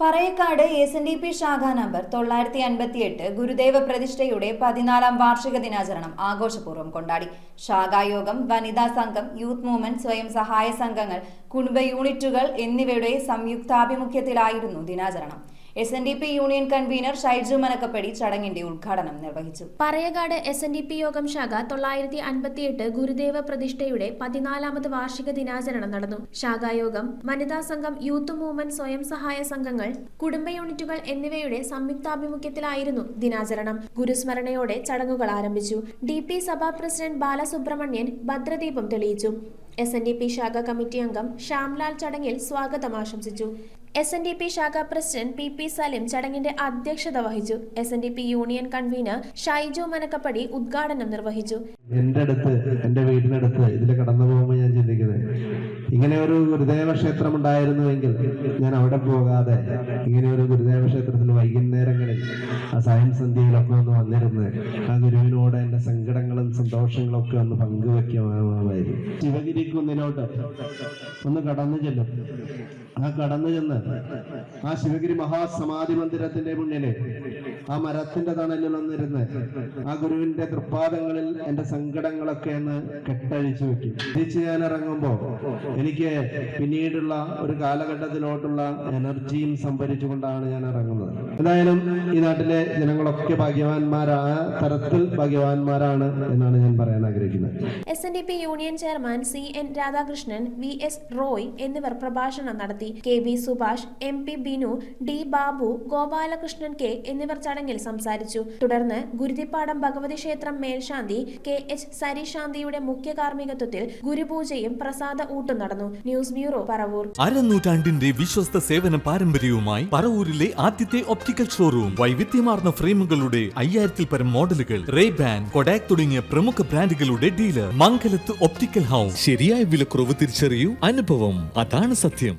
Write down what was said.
Parayakkad S N D P ശാഖ number തൊള്ളായിരത്തി അൻപത്തിയെട്ട് ഗുരുദേവ പ്രതിഷ്ഠയുടെ പതിനാലാം വാർഷിക ദിനാചരണം ആഘോഷപൂർവം കൊണ്ടാടി. ശാഖായോഗം വനിതാ സംഘം യൂത്ത് മൂവ്മെന്റ് സ്വയം സഹായ സംഘങ്ങൾ കുടുംബ യൂണിറ്റുകൾ എന്നിവയുടെ സംയുക്താഭിമുഖ്യത്തിലായിരുന്നു ദിനാചരണം. S N D P union convener Shaiju Manakkappadi ചടങ്ങിന്റെ ഉദ്ഘാടനം നിർവഹിച്ചു. Parayakad S N D P യോഗം ശാഖ തൊള്ളായിരത്തി അൻപത്തിയെട്ട് ഗുരുദേവ പ്രതിഷ്ഠയുടെ പതിനാലാമത് വാർഷിക ദിനാചരണം നടന്നു. ശാഖായോഗം വനിതാ സംഘം യൂത്ത് മൂവ്മെന്റ് സ്വയം സഹായ സംഘങ്ങൾ കുടുംബ യൂണിറ്റുകൾ എന്നിവയുടെ സംയുക്താഭിമുഖ്യത്തിലായിരുന്നു ദിനാചരണം. ഗുരുസ്മരണയോടെ ചടങ്ങുകൾ ആരംഭിച്ചു. ഡി പി സഭാ പ്രസിഡന്റ് ബാലസുബ്രഹ്മണ്യൻ ഭദ്രദീപം തെളിയിച്ചു. എസ് എൻ ഡി പി ശാഖ കമ്മിറ്റി അംഗം ശ്യാംലാൽ ചടങ്ങിൽ സ്വാഗതം ആശംസിച്ചു. എസ് എൻ ഡി പി ശാഖ പ്രസിഡന്റ് പി പി സലിം ചടങ്ങിന്റെ അധ്യക്ഷത വഹിച്ചു. S N D P union convener Shaiju Manakkappadi ഉദ്ഘാടനം നിർവഹിച്ചു. എന്റെ അടുത്ത് എന്റെ വീടിനടുത്ത് ഇതിൽ കടന്നു പോകുമ്പോൾ ഞാൻ ചിന്തിക്കുന്നത് ഇങ്ങനെ ഒരു ഗുരുദേവ ക്ഷേത്രം ഉണ്ടായിരുന്നുവെങ്കിൽ ഞാൻ അവിടെ പോകാതെ ഇങ്ങനെ ഒരു ഗുരുദേവ വൈകുന്നേരങ്ങളിൽ ആ സായം സന്ധ്യയിലൊക്കെ ഒന്ന് വന്നിരുന്ന് ആ ഗുരുവിനോട് എന്റെ സങ്കടങ്ങളും സന്തോഷങ്ങളും ഒക്കെ ഒന്ന് പങ്കുവെക്കുമായിരുന്നു ശിവഗിരി കുന്നിലോട്ട് ഒന്ന് കടന്നു ചെല്ലും. ആ കടന്നു ചെന്ന് ആ ശിവഗിരി മഹാസമാധി മന്ദിരത്തിന്റെ മുന്നിൽ ആ മരത്തിന്റെ തണലിൽ വന്നിരുന്ന് ആ ഗുരുവിന്റെ തൃപ്പാദങ്ങളിൽ എന്റെ സങ്കടങ്ങളൊക്കെ ഒന്ന് കെട്ടഴിച്ചു വെക്കും തിരിച്ച് ഞാൻ ഇറങ്ങുമ്പോ എനിക്ക് പിന്നീടുള്ള ഒരു കാലഘട്ടത്തിലോട്ടുള്ള എനർജിയും സംഭരിച്ചുകൊണ്ടാണ് ഞാൻ ഇറങ്ങുന്നത്. എന്തായാലും ഈ നാട്ടിലെ ജനങ്ങളൊക്കെ ഭാഗ്യവാന്മാരാ തരത്തിൽ ഭാഗ്യവാന്മാരാണ് എന്നാണ് ഞാൻ പറയാൻ ആഗ്രഹിക്കുന്നത്. S N D P union chairman C N Radhakrishnan V S Roy എന്നിവർ പ്രഭാഷണം നടത്തി. K V Subhash M P Binu D Babu Gopalakrishnan K എന്നിവർ ചടങ്ങിൽ സംസാരിച്ചു. തുടർന്ന് ഗുരുതിപ്പാടം ഭഗവതി ക്ഷേത്രം മേൽശാന്തി കെ എച്ച് സരിശാന്തിയുടെ മുഖ്യ കാർമ്മികത്വത്തിൽ ഗുരുപൂജയും പ്രസാദ ഊട്ടും നടന്നു. News bureau Paravur. അരനൂറ്റാണ്ടിന്റെ വിശ്വസ്ത സേവന പാരമ്പര്യവുമായി പറവൂരിലെ ആദ്യത്തെ ഒപ്റ്റിക്കൽ ഷോറൂം വൈവിധ്യമാർന്ന ഫ്രെയിമുകളുടെ അയ്യായിരത്തിൽ പരം മോഡലുകൾ റേ ബാൻ കൊഡാക് തുടങ്ങിയ പ്രമുഖ ബ്രാൻഡുകളുടെ ഡീലർ മംഗലത്ത് ഒപ്റ്റിക്കൽ ഹൗസ്. ശരിയായ വിലക്കുറവ് തിരിച്ചറിയൂ. അനുഭവം. അതാണ് സത്യം.